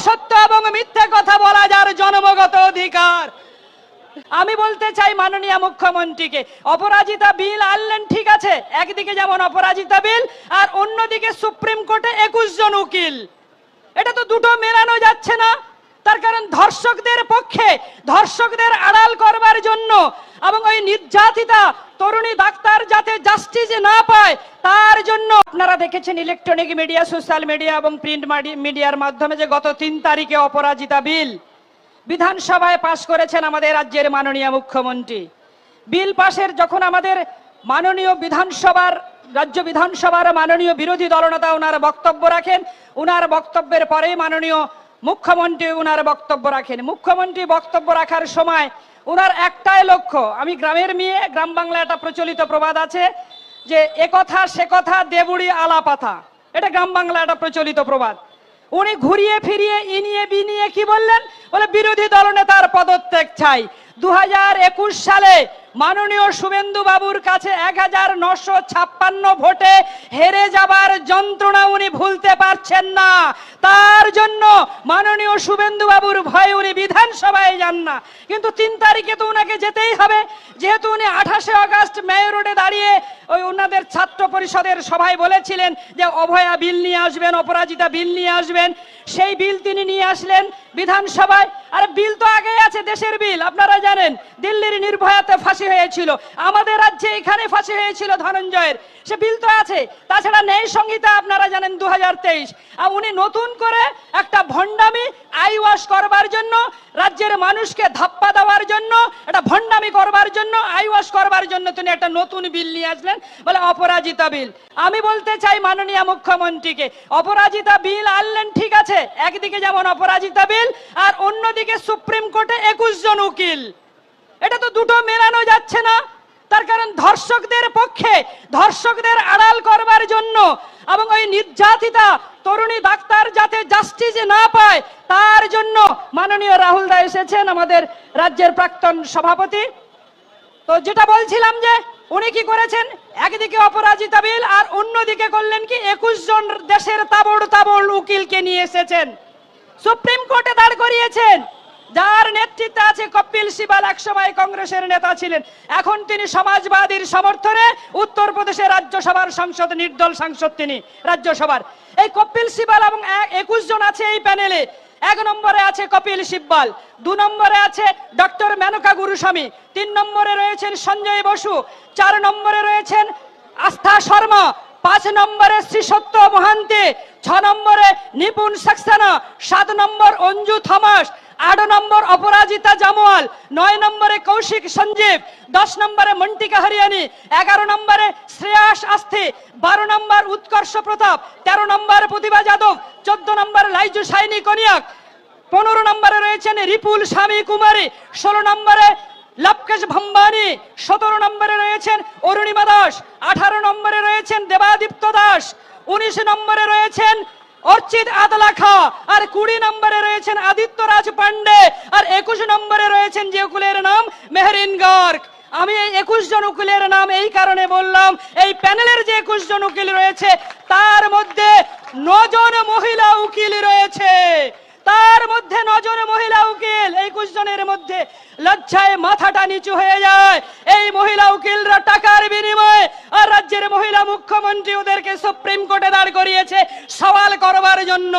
অসত্য এবং মিথ্যে কথা বলা যার জন্মগত অধিকার। আমি বলতে চাই মাননীয় মুখ্যমন্ত্রীকে, অপরাজিতা বিল আনলেন, ঠিক আছে? একদিকে যেমন অপরাজিতা বিল, আর অন্যদিকে সুপ্রিম কোর্টে একুশ জন উকিল। এটা তো দুটো মেলানো যাচ্ছে না। তার কারণ ধর্ষকদের পক্ষে, ধর্ষকদের আড়াল করবার জন্য এবং ওই নির্যাতিতা তরুণী ডাক্তার যাতে জাস্টিস না পায়, তার জন্য আপনারা দেখেছেন ইলেকট্রনিক মিডিয়া সোশ্যাল মিডিয়া এবং প্রিন্ট মিডিয়ার মাধ্যমে যে গত তিন তারিখে অপরাজিতা বিল বিধানসভায় পাশ করেছেন আমাদের রাজ্যের মাননীয় মুখ্যমন্ত্রী। বিল পাশের যখন আমাদের মাননীয় বিধানসভার, রাজ্য বিধানসভার মাননীয় বিরোধী দলনেতা ওনার বক্তব্য রাখেন ওনার বক্তব্যের পরেই মাননীয় মুখ্যমন্ত্রী ওনার বক্তব্য রাখেন। মুখ্যমন্ত্রী বক্তব্য রাখার সময় ওনার একটাই লক্ষ্য, আমি গ্রামের মেয়ে, গ্রাম বাংলা একটা প্রচলিত প্রবাদ আছে যে এ কথা, সে কথা, দেবুড়ি আলাপাথা এটা গ্রাম বাংলা একটা প্রচলিত প্রবাদ। উনি ঘুরিয়ে ফিরিয়ে ইনিয়ে বিনিয়ে কি বললেন? বলে বিরোধী দলনেতার পদত্যাগ চাই। দু হাজার একুশ সালে মাননীয় শুভেন্দু বাবুর কাছে এক হাজার নশো ছাপ্পান্ন ভোটে হেরে যাবার যন্ত্রণা উনি ভুলতে পারছেন না। তার জন্য মাননীয় শুভেন্দু বাবুর ভয়ে উনি বিধানসভায় যান না। কিন্তু তিন তারিখে তো উনাকে যেতেই হবে। যেহেতু উনি আঠাশে আগস্ট মেয় রোডে দাঁড়িয়ে ওই ওনাদের ছাত্র পরিষদের সভায় বলেছিলেন যে অভয়া বিল নিয়ে আসবেন, অপরাজিতা বিল নিয়ে আসবেন। সেই বিল তিনি নিয়ে আসলেন বিধানসভায়। আর বিল তো আগে আছে দেশের বিল আপনারা জানেন দিল্লির নির্ভয়াতে ফাঁসি হয়েছিল। আমাদের রাজ্যে এখানে ফাঁসি হয়েছিল ধনঞ্জয়ের। সে বিল তো আছে, তাছাড়া ন্যায় সংহিতা আপনারা জানেন দু হাজার তেইশ। আর উনি নতুন করে একটা ভণ্ডামি আই ওয়াশ করবার জন্য, রাজ্যের মানুষকে ধাপ্পা দেওয়ার জন্য, একটা ভণ্ডামি করবার জন্য, আই ওয়াশ করবার জন্য তিনি একটা নতুন বিল নিয়ে আসলেন, বলে অপরাজিতা বিল। আমি বলতে চাই মাননীয় মুখ্যমন্ত্রীকে, অপরাজিতা বিল আনলেন ঠিক আছে, একদিকে যেমন অপরাজিতা বিল, আর অন্যদিকে সুপ্রিম কোর্টে একুশ জন উকিল। এটা তো দুটো মেলানো যাচ্ছে না। তার কারণ ধর্ষকদের পক্ষে, ধর্ষকদের আড়াল করবার জন্য এবং ওই নির্যাতিতা তরুণী ডাক্তার যাতে জাস্টিস না পায়, তার জন্য মাননীয় রাহুল দা এসেছেন আমাদের রাজ্যের প্রাক্তন সভাপতি। তো যেটা বলছিলাম যে, উনি কি করেছেন? একদিকে অপরাজিতা বিল আর অন্যদিকে করলেন কি, একুশ জন দেশের তাবড় তাবড় উকিলকে নিয়ে এসেছেন। সুপ্রিম কোর্টে দাঁড় করিয়েছেন। যার নেতৃত্বে আছে কপিল সিবাল, একসময় কংগ্রেসের নেতা ছিলেন। এখন তিনি সমাজবাদীর সমর্থনে উত্তরপ্রদেশের রাজ্যসভার সাংসদ, নির্দল সাংসদ তিনি, রাজ্যসভার। এই কপিল সিবাল এবং একুশ জন আছে এই প্যানেলে। এক নম্বরে আছে কপিল সিব্বাল, দু নম্বরে আছে ডক্টর মেনকা গুরুস্বামী, তিন নম্বরে রয়েছেন সঞ্জয় বসু, চার নম্বরে রয়েছেন আস্থা শর্মা, পাঁচ নম্বরে শ্রী সত্য মহান্তি, ছ নম্বরে নিপুণ সাক্সেনা, সাত নম্বর অঞ্জু থমাস আট নম্বর অপরাজিতা জামওয়াল নয় নম্বরে কৌশিক সঞ্জীব, দশ নম্বরে মন্টিকা হরিয়ানি, এগারো নম্বরে শ্রেয়াস আস্থি, বারো নম্বর উৎকর্ষ প্রতাপ, তেরো নম্বর প্রতিভা যাদব, চোদ্দ নম্বর লাইজু সাইনি কনিয়াক, পনেরো নম্বরে রয়েছেন রিপুল স্বামী কুমারী, ষোলো নম্বরে লবকেশ ভম্বানি, সতেরো নম্বরে রয়েছেন অরুণিমা দাস, আঠারো নম্বরে রয়েছেন দেবাদিত্য দাস, উনিশ নম্বরে রয়েছেন অর্চিত আদলাখা, আর কুড়ি নম্বরে রয়েছেন আদিত্য রাজ পান্ডে আর একুশ নম্বরে রয়েছেন যে উকুলের নাম মেহরিন গার্গ। আমি এই একুশ জন উকিলের নাম এই কারণে বললাম, এই প্যানেলের যে একুশ জন উকিল রয়েছে, তার মধ্যে নজন মহিলা উকিল রয়েছে। তার মধ্যে নজন মহিলা উকিল, একুশ জনের মধ্যে লজ্জায় মাথাটা নিচু হয়ে যায়। এই মহিলা উকিলরা টাকার বিনিময়ে মুখ্যমন্ত্রী ওদেরকে সুপ্রিম কোর্টে দাঁড় করিয়েছে। সওয়াল করবার জন্য।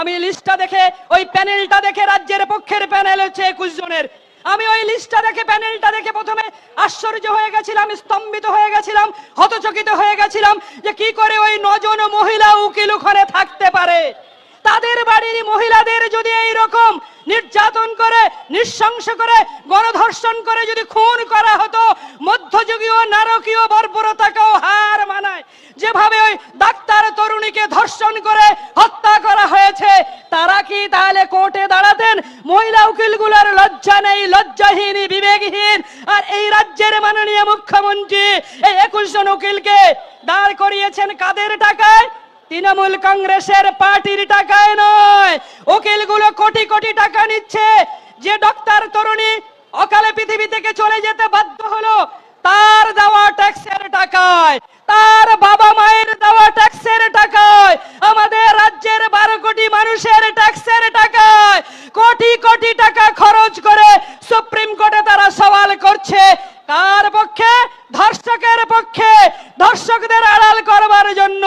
আমি লিস্টটা দেখে, ওই প্যানেলটা দেখে রাজ্যের পক্ষের প্যানেল হচ্ছে একুশ জনের। আমি ওই লিস্টটা দেখে, প্যানেলটা দেখে প্রথমে আশ্চর্য হয়ে গেছিলাম, স্তম্ভিত হয়ে গেছিলাম, হতচকিত হয়ে গেছিলাম যে কি করে ওই নজন মহিলা উকিল ওখানে থাকতে পারে। তাদের বাড়ির মহিলাদের যদি এই রকম নির্যাতন করে, নৃশংস করে, গণধর্ষণ করে যদি খুন করা হতো, মধ্যযুগীয়, নারকীয় বর্বরতাকেও হার মানায় যেভাবে ওই ডাক্তার তরুণীকে ধর্ষণ করে হত্যা করা হয়েছে তারা কি তাহলে কোর্টে দাঁড়াতেন মহিলা উকিলগুলোর লজ্জা নেই লজ্জাহীন বিবেকহীন আর এই রাজ্যের মাননীয় মুখ্যমন্ত্রী এই একুশ জন উকিলকে দাঁড় করিয়েছেন কাদের টাকায় তৃণমূল কংগ্রেসের পার্টির টাকায় নয়। উকিলগুলো কোটি কোটি টাকা নিচ্ছে। যে ডক্টর তরুণী অকালে পৃথিবী থেকে চলে যেতে বাধ্য হলো তার দেওয়া ট্যাক্সের টাকায় তার বাবা মায়ের দেওয়া ট্যাক্সের টাকায় আমাদের রাজ্যের বারো কোটি মানুষের ট্যাক্সের টাকা করছে কার পক্ষে ধর্ষকের পক্ষে ধর্ষকদের আড়াল করবার জন্য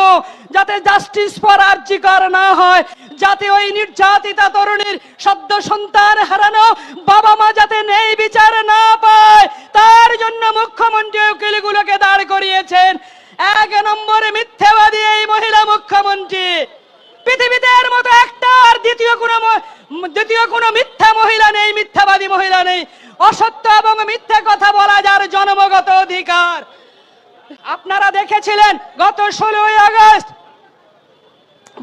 যাতে জাস্টিস ফর আর্জিকর না হয় যাতে ওই নির্যাতিতা তরুণীর সদ্য সন্তান হারানো বাবা মা যাতে নেই বিচার না পায় তার জন্য মুখ্যমন্ত্রী উকিলগুলোকে দাঁড় করিয়েছেন এক নম্বরে মিথ্যাবাদী এই মহিলা মুখ্যমন্ত্রী পৃথিবীতে এর মতো একটা আর দ্বিতীয় কোনো ম- দ্বিতীয় কোনো মিথ্যা মহিলা নেই মিথ্যাবাদী মহিলা নেই অসত্য এবং মিথ্যে কথা বলা যার জন্মগত অধিকার। আপনারা দেখেছিলেন গত ষোলোই আগস্ট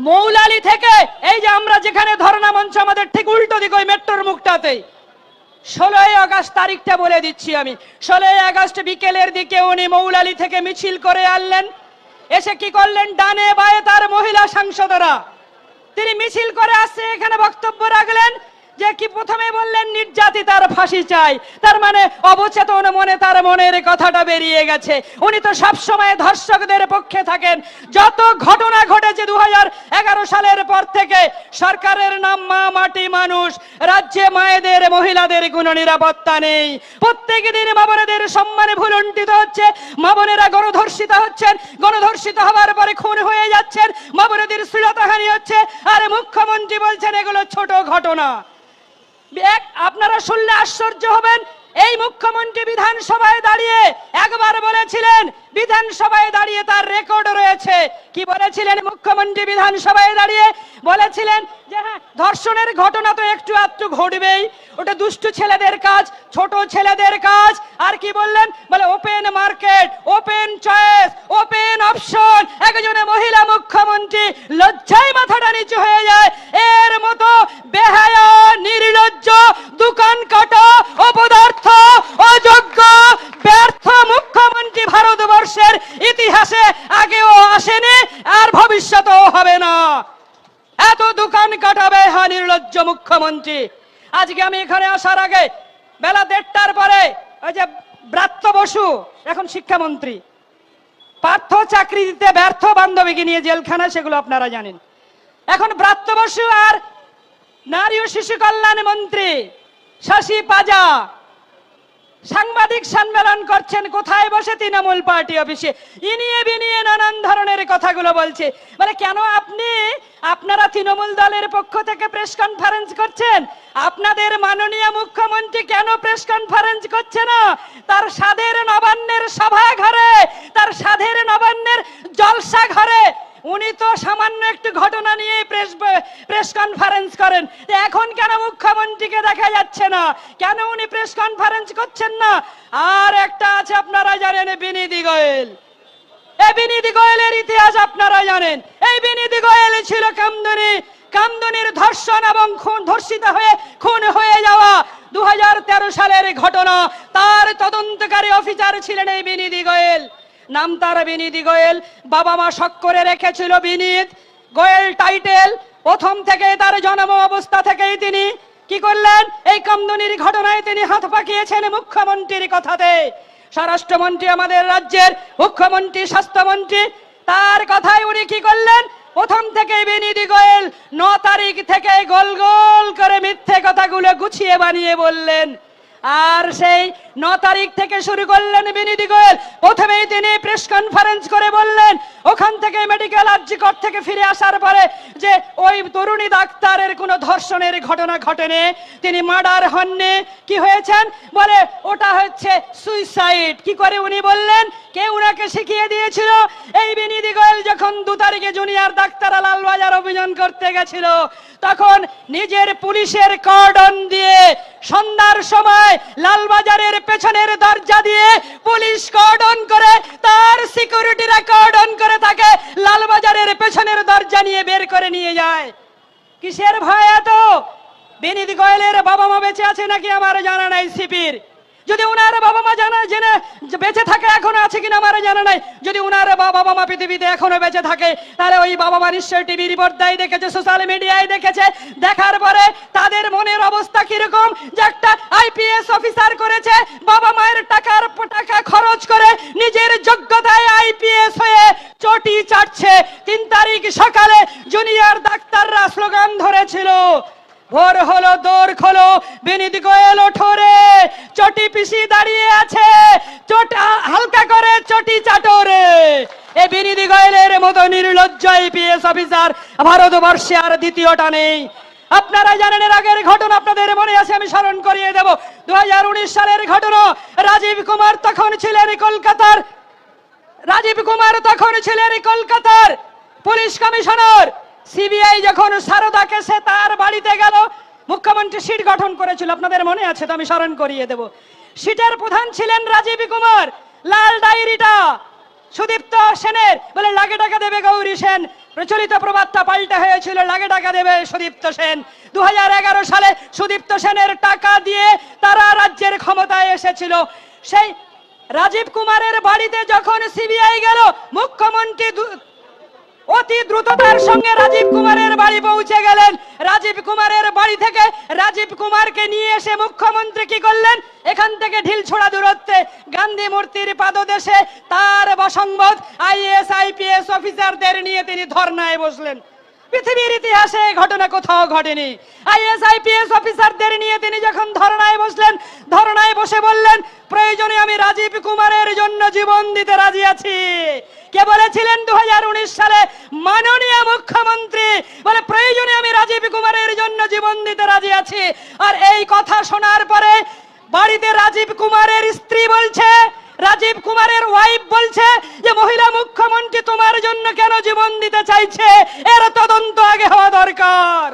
মৌলালি থেকে, এই যে আমরা যেখানে ধর্ণা মঞ্চ, আমাদের ঠিক উল্টো দিক ওই মেট্রোর মুখটাতেই। ষোলোই আগস্ট তারিখটা বলে দিচ্ছি আমি। ষোলোই আগস্ট বিকেলের দিকে উনি মৌলালি থেকে মিছিল করে আনলেন। এসে কি করলেন? ডানে বায়ে তার মহিলা সাংসদরা। তিনি মিছিল করে আসছে, এখানে বক্তব্য রাখলেন। যে কি প্রথমে বললেন নির্যাতিতার ফাঁসি চাই। তার মানে অবচেতন মনে তার মনের কথাটা বেরিয়ে গেছে। উনি তো সব সময় ধর্ষকদের পক্ষে থাকেন। যত ঘটনা ঘটেছে দু সালের পর থেকে, সরকারের নাম মা মাটি মানুষ, রাজ্যে মায়েদের, মহিলাদের কোনো নিরাপত্তা নেই। প্রত্যেক দিন মা বোনেদের সম্মানে ভুলুণ্ঠিত হচ্ছে। মা বোনেরা গণধর্ষিত হচ্ছেন। গণধর্ষিত হওয়ার পরে খুন হয়ে যাচ্ছেন। মা বোনেদের শ্লীলতাহানি হচ্ছে। আর মুখ্যমন্ত্রী বলছেন, এগুলো ছোট ঘটনা। আপনারা শুনলে আশ্চর্য হবেন। এই মুখ্যমন্ত্রী বিধানসভায় দাঁড়িয়ে একবার বলেছিলেন বিধানসভায় দাঁড়িয়ে তার রেকর্ড রয়েছে। কি বলেছিলেন মুখ্যমন্ত্রী বিধানসভায় দাঁড়িয়ে? বলেছিলেন যে হ্যাঁ ধর্ষণের ঘটনা তো একটু আধটু ঘটবেই। ওটা দুষ্টু ছেলেদের কাজ, ছোট ছেলেদের কাজ। আর কি বললেন? বলে open market open choice open option একজনে মহিলা মুখ্যমন্ত্রী, লজ্জায় মাথাটা নিচু হয়ে যায়। এর মতো বেহায়া, নির্লজ্জ, দোকান কাটা, অপদার্থ, অযোগ্য, ব্যর্থ মুখ্যমন্ত্রী ভারতবর্ষের ইতিহাসে আগেও আসেনি আর ভবিষ্যতেও হবে না। এত দোকান কাটাবে হা নির্লজ্জ মুখ্যমন্ত্রী। আজকে আমি এখানে আসার আগে বেলা দেড়টার পরে ওই যে ব্রাত্য বসু, এখন শিক্ষামন্ত্রী, পার্থ চাকরি দিতে ব্যর্থ বান্ধবীকে নিয়ে জেলখানা, সেগুলো আপনারা জানেন। এখন ব্রাত্য বসু আর নারী ও শিশু কল্যাণ মন্ত্রী শশী পাজা সাংবাদিক সম্মেলন করছেন, কোথায় বসে তৃণমূল পার্টি অফিসে? ইনিয়ে বিনিয়ে নানান ধরনের কথাগুলো বলছে। মানে কেন আপনি, আপনারা তৃণমূল দলের পক্ষ থেকে প্রেস কনফারেন্স করছেন? আপনাদের মাননীয় মুখ্যমন্ত্রী কেন প্রেস কনফারেন্স করছে না? তার সাধের নবান্নের সভা ঘরে, তার সাধের নবান্নের জলসা ঘরে উনি তো সামান্য একটু ঘটনা নিয়ে প্রেস প্রেস কনফারেন্স করেন। এখন কেন মুখ্যমন্ত্রীকে দেখা যাচ্ছে না? কেন উনি প্রেস কনফারেন্স করছেন না? আর একটা আছে আপনারা জানেন, বিনীতি গোয়েল। এই বিনীতি গোয়েলের ইতিহাস আপনারা জানেন। এই বিনীতি গোয়েল ছিল কামদুনি। কামদুনির ধর্ষণ এবং খুন, ধর্ষিত হয়ে, খুন হয়ে যাওয়া দু হাজার তেরো সালের ঘটনা। তার তদন্তকারী অফিসার ছিলেন এই বিনীতি গোয়েল। নাম তার বিনীতি গোয়েল। বাবা মা শখ করে রেখেছিল বিনীত। গোয়েল টাইটেল, প্রথম থেকে তার জন্ম অবস্থা থেকেই তিনি কি করলেন? এই কামদুনির ঘটনায় তিনি হাত পাকিয়েছেন মুখ্যমন্ত্রীর কথাতে। স্বরাষ্ট্রমন্ত্রী আমাদের রাজ্যের মুখ্যমন্ত্রী, স্বাস্থ্যমন্ত্রী, তার কথায় উনি কি করলেন? প্রথম থেকে বিনীতি গোয়েল ন তারিখ থেকে গোল গোল করে মিথ্যে কথাগুলো গুছিয়ে বানিয়ে বললেন। আর সেই ন তারিখ থেকে শুরু করলেন বিনীতি গোয়েল প্রথমেই তিনি প্রেস কনফারেন্স করে বললেন, ওখান থেকে মেডিকেল আর্জিকর থেকে ফিরে আসার পরে যে ওই তরুণী ডাক্তারের কোনো ধর্ষণের ঘটনা ঘটেনি, তিনি মার্ডার হননি, কি হয়েছেন? বলে, ওটা হচ্ছে সুইসাইড কি করে উনি বললেন? কে উনাকে শিখিয়ে দিয়েছিল? এই বিনীতি গোয়েল যখন দু তারিখে জুনিয়র ডাক্তাররা লালবাজার অভিযান করতে গেছিল, তখন নিজের পুলিশের কর্ডন দিয়ে সন্ধ্যার সময় লালবাজারের পেছনের দরজা দিয়ে পুলিশ কর্ডন করে, তার সিকিউরিটিরা কর্ডন করে তাকে লালবাজারের পেছনের দরজা নিয়ে বের করে নিয়ে যায়। কিসের ভয় এত? বিনীত গোয়েলের বাবা মা বেঁচে আছে নাকি আমার জানা নাই সিপির? যদি উনার বাবা মা জানা জেনে বেঁচে থাকে, এখনও আছে কিনা আমার জানা নাই। যদি উনার বাবা মা পৃথিবীতে এখনও বেঁচে থাকে, তাহলে ওই বাবা মা নিশ্চয়ই টিভির পর্দায় দেখেছে সোশ্যাল মিডিয়ায় দেখেছে। দেখার পরে তাদের মনের অবস্থা কীরকম? যে একটা আইপিএস অফিসার করেছে, বাবা মায়ের টাকার টাকা খরচ করে নিজের যোগ্যতায় আইপিএস হয়ে চটি চাটছে। তিন তারিখ সকালে জুনিয়র ডাক্তাররা স্লোগান ধরেছিল ভোর হলো দৌড় খোলো। বিনীত গোয়েল ওঠো রে চটি পিসি দাঁড়িয়ে আছে। চট হালকা করে চটি চাটরে। এ বিনিদি গোয়েলের মতো নির্লজ্জ আইপিএস অফিসার ভারতবর্ষে আর দ্বিতীয়টা নেই। আপনারা জানেন, এর আগের ঘটনা আপনাদের মনে আছে, আমি স্মরণ করিয়ে দেব। দু হাজার উনিশ সালের ঘটনা, রাজীব কুমার তখন ছিলেন কলকাতার। রাজীব কুমার তখন ছিলেন কলকাতার পুলিশ কমিশনার। সিবিআই যখন সারদা কেসে তার বাড়িতে গেল, মুখ্যমন্ত্রী সিট গঠন করেছিল। আপনাদের মনে আছে তো আমি স্মরণ করিয়ে দেব। সিটের প্রধান ছিলেন রাজীব কুমার, লাল ডায়েরিটা। সুদীপ্ত সেনের বলে, লাগে টাকা দেবে গৌরী সেন। প্রচলিত প্রবাদটা পাল্টে হয়েছিল, লাগে টাকা দেবে সুদীপ্ত সেন। দু হাজার এগারো সালে সুদীপ্ত সেনের টাকা দিয়ে তারা রাজ্যের ক্ষমতায় এসেছিল। সেই রাজীব কুমারের বাড়িতে যখন সিবিআই গেল, মুখ্যমন্ত্রী অতি দ্রুততার সঙ্গে রাজীব কুমারের বাড়ি পৌঁছে গেলেন। রাজীব কুমারের বাড়ি থেকে রাজীব কুমারকে নিয়ে এসে মুখ্যমন্ত্রী কি করলেন? এখান থেকে ঢিল ছোড়া দূরত্বে গান্ধী মূর্তির পাদদেশে তার বসংবধ আইএস আইপিএস অফিসারদের নিয়ে তিনি ধর্নায় বসলেন। পৃথিবীর ইতিহাসে ঘটনা কোথাও ঘটেনি। আইএস আইপিএস অফিসারদের নিয়ে তিনি যখন ধরনায় বসলেন, ধর্নায় বসে বললেন, প্রয়োজনে আমি রাজীব কুমারের জন্য জীবন দিতে রাজি আছি। কে বলেছিলেন দু হাজার উনিশ সালে? মাননীয় মুখ্যমন্ত্রী বলে, প্রয়োজনে আমি রাজীব কুমারের জন্য জীবন দিতে রাজি আছি। আর এই কথা শোনার পরে বাড়িতে রাজীব কুমারের স্ত্রী বলছে রাজীব কুমারের ওয়াইফ বলছে যে, মহিলা মুখ্যমন্ত্রী, তোমার জন্য কেন জীবন দিতে চাইছে? এর তদন্ত আগে হওয়া দরকার।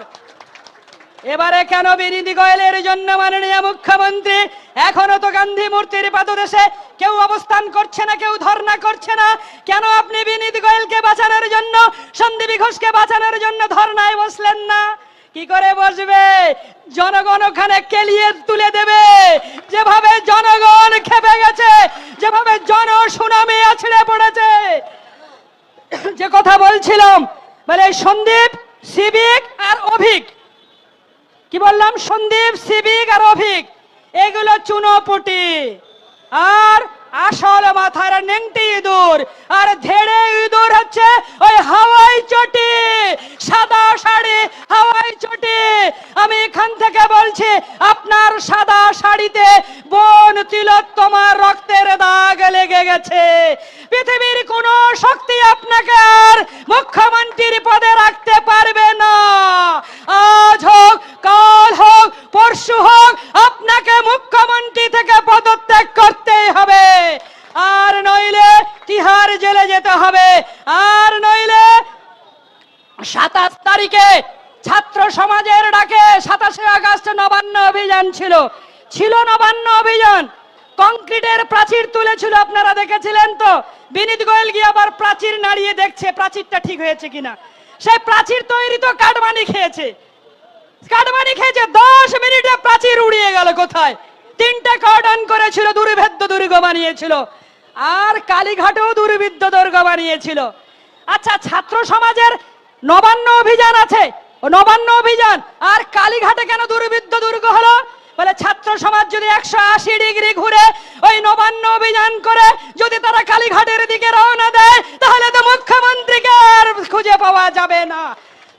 এবারে কেন বিনীতি গোয়েলের জন্য মাননীয় মুখ্যমন্ত্রী? এখনও তো গান্ধী মূর্তির পাদদেশে কেউ অবস্থান করছে না, কেউ ধর্ণা করছে না। কেন আপনি বিনীত গোয়েলকে বাঁচানোর জন্য, সন্দীপ ঘোষকে বাঁচানোর জন্য ধর্ণায় বসলেন না? কি করে বসবে? জনগণ ওখানে কেলিয়ে তুলে দেবে। যেভাবে জনগণ খেপে গেছে, যেভাবে জন সুনামে আছড়ে পড়েছে। যে কথা বলছিলাম, বলে সন্দীপ, সিভিক আর অভিক। কি বললাম? সন্দীপ, সিভিক আর অভিক। এগুলো চুনোপুটি। আর আসল মাথার নেংটি ইঁদুর। আর ধেড়ে ইঁদুর হচ্ছে ওই হাওয়াই চটি সাদা শাড়ি হাওয়াই চটি আমি এখান থেকে বলছি আপনার সাদা শাড়িতে বন তিলক তোমার রক্তের দাগ লেগে গেছে পৃথিবীর কোন শক্তি আপনাকে আর মুখ্যমন্ত্রীর পদে রাখতে পারবে না আজ হোক কাল হোক পরশু হোক আপনাকে মুখ্যমন্ত্রী থেকে পদত্যাগ করতেই হবে আর নইলে তিহার জেলে যেতে হবে আর নইলে সাতাশ তারিখে ছাত্র সমাজের ডাকে সাতাশে আগস্ট নবান্ন অভিযান ছিল। ছিল নবান্ন অভিযান। কংক্রিটের প্রাচীর তুলেছিল, আপনারা দেখেছিলেন তো? বিনীত গোয়েল গিয়ে আবার প্রাচীর নাড়িয়ে দেখছে, প্রাচীরটা ঠিক হয়েছে কিনা। সেই প্রাচীর তৈরি তো কাটমানি খেয়েছে। কাটমানি খেয়েছে, দশ মিনিটে প্রাচীর উড়িয়ে গেল কোথায়? তিনটে কর্ডন করেছিল, দুর্ভেদ্য দুর্গ বানিয়েছিল। আর কালীঘাটেও দুর্বিদ্য দুর্গ বানিয়েছিল। আচ্ছা ছাত্র সমাজের নবান্ন অভিযান আছে। ও নবান্ন অভিযান। আর কালীঘাটে কেন দুর্বৃত্ত দুর্গ হলো? বলে ছাত্র সমাজ যদি একশো আশি ডিগ্রি ঘুরে ওই নবান্ন অভিযান করে যদি তারা কালীঘাটের দিকে রওনা দেয়, তাহলে তো মুখ্যমন্ত্রীকে আর খুঁজে পাওয়া যাবে না।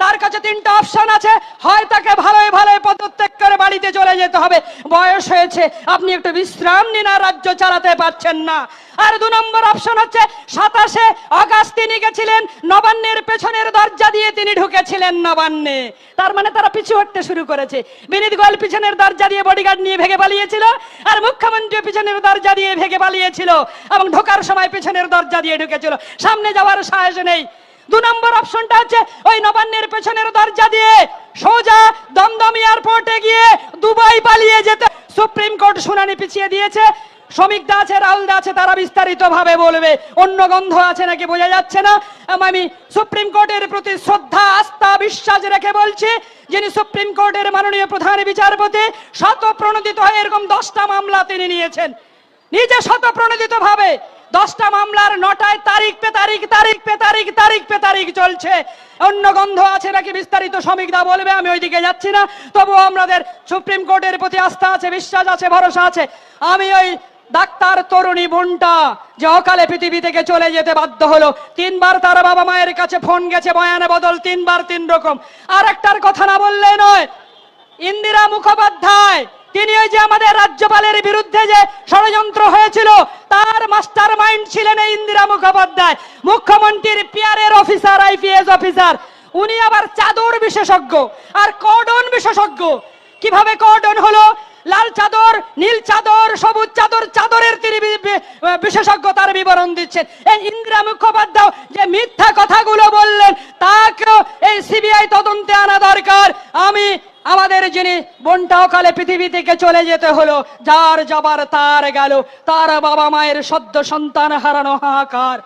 তার কাছে তিনটা অপশন আছে। হয় তাকে ভালোই ভালোই পদত্যাগ করে বাড়িতে চলে যেতে হবে। বয়স হয়েছে, আপনি একটু বিশ্রাম নিন আর রাজ্য চালাতে পারছেন না। আর দু নম্বর অপশন হচ্ছে, সাতাশে অগাস্ট তিনি গেছিলেন, নবান্নের পেছনের দরজা দিয়ে তিনি ঢুকেছিলেন নবান্নে। তার মানে তারা পিছু হটতে শুরু করেছে। বিনীত গোয়াল পিছনের দরজা দিয়ে বডিগার্ড নিয়ে ভেগে পালিয়েছিল আর মুখ্যমন্ত্রী পিছনের দরজা দিয়ে ভেগে পালিয়েছিল এবং ঢোকার সময় পিছনের দরজা দিয়ে ঢুকেছিল। সামনে যাওয়ার সাহস নেই। দু নম্বর অপশনটা হচ্ছে ওই নবান্নের পেছনের দরজা দিয়ে সোজা দমদম এয়ারপোর্টে গিয়ে দুবাই পালিয়ে যেতে। সুপ্রিম কোর্ট শুনানি পিছিয়ে দিয়েছে। শ্রমিক দা আছে রাহুল আছে তারা বিস্তারিত ভাবে বলবে। অন্য গন্ধ আছে নাকি বোঝা যাচ্ছে না। আম, সুপ্রিম কোর্টের প্রতি শ্রদ্ধা আস্থা বিশ্বাস রেখে বলছি যিনি সুপ্রিম কোর্টের মাননীয় প্রধান বিচারপতি শত প্রণোদিত হয়ে এরকম দশটা মামলা তিনি নিয়েছেন। নিজে শত প্রণোদিত ভাবে দশটা মামলার নটায় তারিখ পে তারিখ তারিখ পে তারিখ তারিখ পে তারিখ চলছে। অন্য গন্ধ আছে নাকি বিস্তারিত শ্রমিকদা বলবে, আমি ওইদিকে যাচ্ছি না। তবুও আমাদের সুপ্রিম কোর্টের প্রতি আস্থা আছে, বিশ্বাস আছে, ভরসা আছে। আমি ওই ডাক্তার তরুণী বোনটা যে অকালে পৃথিবী থেকে চলে যেতে বাধ্য হলো, তিনবার তার বাবা মায়ের কাছে ফোন গেছে বয়ানে বদল, তিনবার তিন রকম। আর একটার কথা না বললে নয়, ইন্দিরা মুখোপাধ্যায় তিনি ওই যে আমাদের রাজ্যপালের বিরুদ্ধে যে ষড়যন্ত্র হয়েছিল, তার মাস্টার মাইন্ড ছিলেন এই ইন্দিরা মুখোপাধ্যায়। মুখ্যমন্ত্রীর পিয়ারের অফিসার, আইপিএস অফিসার। উনি আবার চাদর বিশেষজ্ঞ আর কর্ডন বিশেষজ্ঞ। কীভাবে কর্ডন হলো? লাল চাদর, নীল চাদর, সবুজ চাদর, চাদরের তিনি বিশেষজ্ঞ তার বিবরণ দিচ্ছেন। এই ইন্দিরা মুখোপাধ্যায় যে মিথ্যা কথাগুলো বললেন, তাকেও এই সিবিআই তদন্তে আনা দরকার। আমি আমাদের যিনি বোনটা অকালে পৃথিবী থেকে চলে যেতে হলো, যার যাবার তার গেল, তার বাবা মায়ের সদ্য সন্তান হারানো হাহাকার।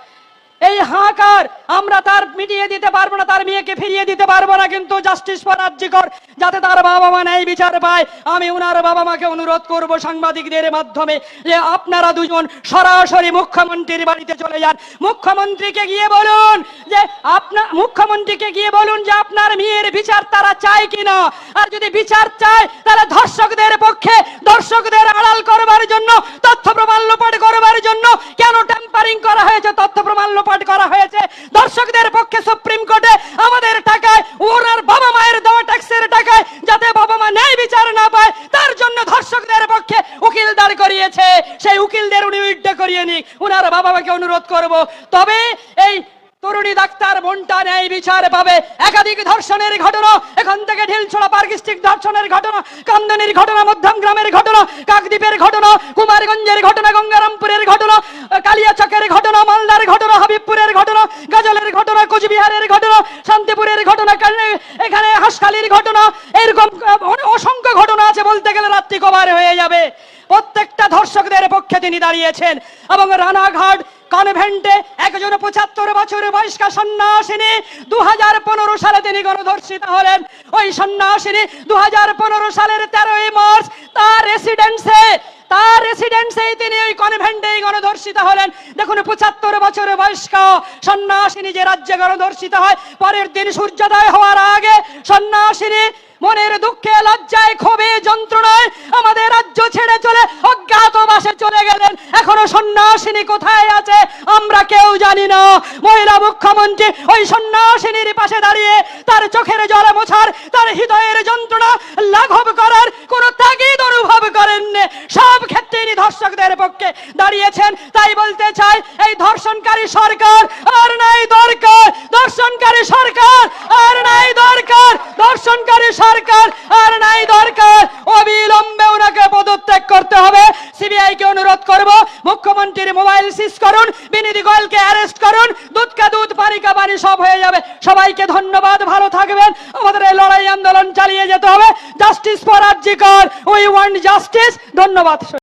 এই হাহাকার, আমরা তার মিটিয়ে দিতে পারব না, তার মেয়েকে ফিরিয়ে দিতে পারব না, কিন্তু জাস্টিস ফর যাতে তার বাবা মা ন্যায় বিচার পায়, আমি উনার বাবা মাকে অনুরোধ করব সাংবাদিকদের মাধ্যমে যে আপনারা দুজন সরাসরি মুখ্যমন্ত্রীর বাড়িতে চলে যান। মুখ্যমন্ত্রীকে গিয়ে বলুন যে আপনার মুখ্যমন্ত্রীকে গিয়ে বলুন যে আপনার মেয়ের বিচার তারা চায় কিনা। আর যদি বিচার চায়, তাহলে ধর্ষকদের পক্ষে দর্শকদের আড়াল করবার জন্য, তথ্য প্রমাণ লোপাট করবার জন্য কেন ট্যাম্পারিং করা হয়েছে? তথ্য প্রমাণ লোপাট করা হয়েছে। দর্শকদের পক্ষে সুপ্রিম কোর্টে আমাদের টাকায় ওনার বাবা মায়ের দেওয়া ট্যাক্সের টাকায় যাতে বাবা মা ন্যায় বিচার না পায়, তার জন্য ধর্ষকদের পক্ষে উকিল দাঁড় করিয়েছে। সেই উকিলদের উনি উইড্ড করিয়ে নিক। ওনার বাবা মাকে অনুরোধ করব। তবে এই তরুণী ডাক্তার বোনটা ন্যায় বিচার পাবে। একাধিক ধর্ষণের ঘটনা, এখান থেকে ঢিলছড়া পার্ক স্ট্রিট ধর্ষণের ঘটনা, কামদানির ঘটনা, মধ্যম গ্রামের ঘটনা, কাকদ্বীপের ঘটনা, কুমারগঞ্জের ঘটনা, গঙ্গারামপুরের ঘটনা, কালিয়াচকের ঘটনা, মালদার ঘটনা, হাবিবপুরের ঘটনা, গাজলের ঘটনা, কোচবিহারের ঘটনা, শান্তিপুরের ঘটনা এখানে হাসখালির ঘটনা, এরকম অসংখ্য ঘটনা আছে বলতে গেলে রাত্রি কভার হয়ে যাবে। প্রত্যেকটা ধর্ষকদের পক্ষে তিনি দাঁড়িয়েছেন এবং রানাঘাট কনভেন্টে একজন পঁচাত্তর বছর বয়স্কা সন্ন্যাসিনী দু হাজার পনেরো সালে তিনি গণধর্ষিত হলেন। ওই সন্ন্যাসিনী দু হাজার পনেরো সালের তেরোই মার্চ তার রেসিডেন্সে তার রেসিডেন্সে তিনি ওই কনভেন্টে গণধর্ষিত হলেন। দেখুন, পঁচাত্তর বছর বয়স্ক সন্ন্যাসিনী যে রাজ্যে গণধর্ষিত হয়, পরের দিন সূর্যোদয় হওয়ার আগে সন্ন্যাসিনী মনের দুঃখে লজ্জায় ক্ষোভে যন্ত্রণায় আমাদের রাজ্য ছেড়ে চলে অজ্ঞাতবাসে চলে গেলেন। এখনও সন্ন্যাসিনী কোথায় আছে? আমরা কেউ জানি না। মহিলা মুখ্যমন্ত্রী ওই সন্ন্যাসিনীর পাশে দাঁড়িয়ে তার চোখের জল মোছার, তার হৃদয়ের যন্ত্রণা লাঘব করার কোন তাগিদ অনুভব করেন সব ক্ষেত্রে ইনি ধর্ষকদের পক্ষে দাঁড়িয়েছেন, তাই বলতে চাই, এই ধর্ষণকারী সরকার আর নাই দরকার, ধর্ষণকারী সরকার আর নাই দরকার, ধর্ষণকারী সরকার আর নাই দরকার। অবিলম্বে ওনাকে পদত্যাগ করতে হবে। সিবিআই কে অনুরোধ করব, মুখ্যমন্ত্রীর মোবাইল সিজ করুন, বিনীতি গোয়েলকে অ্যারেস্ট করুন দুধ কা দুধ পানি কা পানি সব হয়ে যাবে। সবাইকে ধন্যবাদ, ভালো থাকবেন। আমাদের এই লড়াই আন্দোলন চালিয়ে যেতে হবে। জাস্টিস ফর রাজ্যিকর উই ওয়ান্ট জাস্টিস। ধন্যবাদ